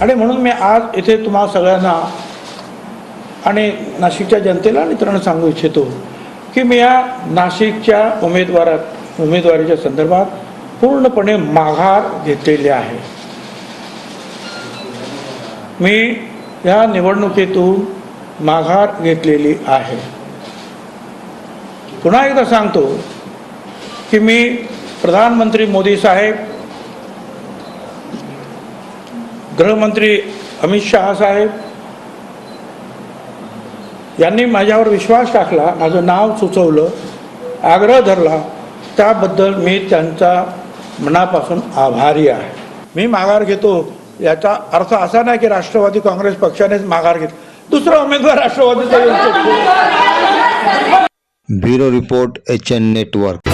आणि म्हणून मी आज इथे तुम्हा सगळ्यांना आणि नाशिकच्या जनतेला आणि सांगू इच्छितो की मी या नाशिकच्या उमेदवारात उमेदवारीच्या संदर्भात पूर्णपणे माघार घेतलेली आहे. मी या निवडणुकीतून माघार घेतलेली आहे. पुन्हा एकदा सांगतो की मी प्रधानमंत्री मोदी साहेब गृहमंत्री अमित शहा साहेब यांनी माझ्यावर विश्वास टाकला माझं नाव सुचवलं आग्रह धरला. त्याबद्दल मी त्यांचा मनापासून आभारी आहे. मी माघार घेतो याचा अर्थ असा नाही की राष्ट्रवादी काँग्रेस पक्षानेच माघार घेतला दुसरा उमेदवार राष्ट्रवादीचा bureau report H N network.